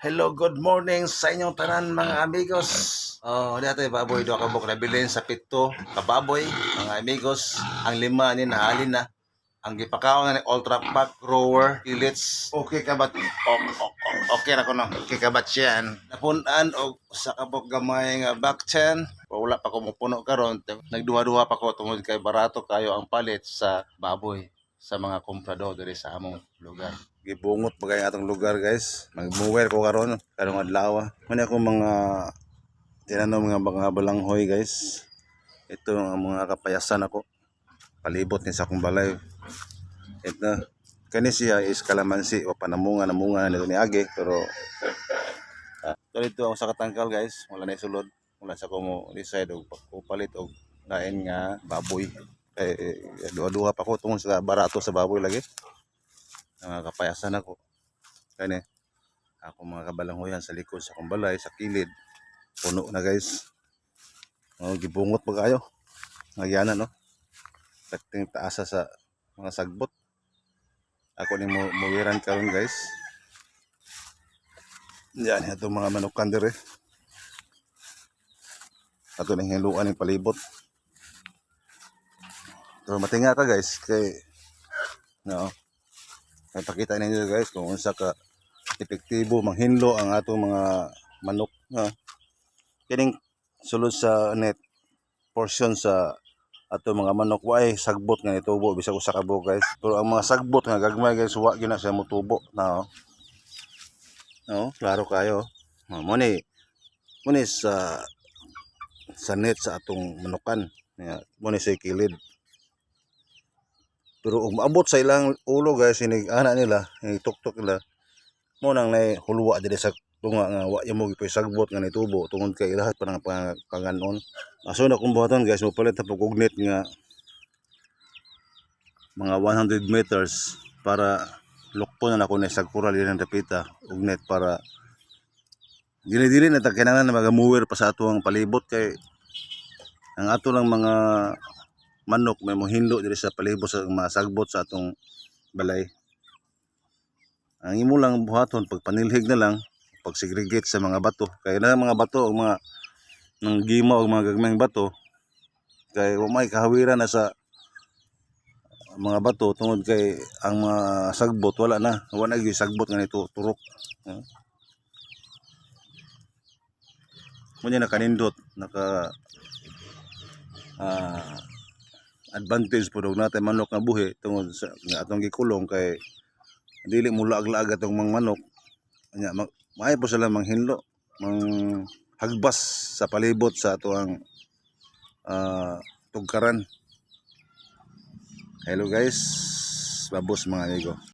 Hello, good morning sa inyong tanan mga amigos. Oh, dito baboy do kabok na bilhin sa pito kababoy mga amigos. Ang lima ni naalin na. Ang gipakaon na ni ultra pack grower pellets. Okay ka ba? O- o- o- okay na ko no. Okay ka ba yan? Napunan og sa kabok gamay nga back chain. Wala pa ko mupuno karon. Nagduha-duha pa ko tungod kay barato kayo ang palit sa baboy sa mga komprador diri sa among lugar. Gibungot pa kay atong lugar guys. Magmuwer ko karon karong adlaw. Muna ako mga tinanom mga mga balanghoy guys. Ito ang mga kapayasan ako. Palibot ni sa akong balay. Ito kani siya is kalamansi o panamunga namunga nito ni Age pero ah, so ito ang sa katangkal guys wala na isulod wala sa ko mo decide og palit og lain nga baboy eh, duha-duha pa ko tungod sa barato sa baboy lagi mga kapayasan ako. Kani ako mga kabalanghoyan sa likod sa akong balay sa kilid. Puno na guys. Oh, gibungot pa kayo? Nagyana no? Kating taasa sa mga sagbot. Ako ni mo muwiran karon guys. Yan ito mga manukan dire. Ato ning hiluan ng palibot. Pero matinga ka guys kay no pakita ninyo guys kung unsa ka epektibo manghinlo ang atong mga manok no kining sulod sa net portion sa ato mga manok way sagbot nga nitubo bisag usa ka buok guys. Pero ang mga sagbot nga gagmay guys wa gyud na siya motubo na oh. no klaro kayo oh, mo ni mo ni sa sa net sa atong manukan nga mo ni sa kilid pero kung maabot sa ilang ulo guys inig ana nila inig tuktok nila mo nang nay hulwa diri sa tunga nga wa mo gipoy sagbot nga nitubo tungod kay lahat pa ng pang, panganon. Aso na kung buhaton guys mo palit na pag-ugnet nga mga 100 meters para lukpo na ako na sa kural din ang dapita ugnet para dili-dili na ta kailangan na magamuwer pa sa ato ang palibot kay ang ato lang mga manok may mohinlo diri sa palibot sa mga sagbot sa atong balay. Ang imo lang buhaton pag panilhig na lang pag segregate sa mga bato. Kay na mga bato o mga nang gima o mga gagmayng bato kay wa may kahawiran na sa mga bato tungod kay ang mga sagbot wala na. Wala na gyud sagbot nga nito turok. Uh. mo na kanindot naka ah, advantage po daw natin manok nga buhi tungod sa nga atong gikulong kay dili mo laag-laag atong mga manok. Nya ma- maayo po sila manghinlo mang hagbas sa palibot sa ato ang ah, tugkaran. Hello guys. Babos mga amigo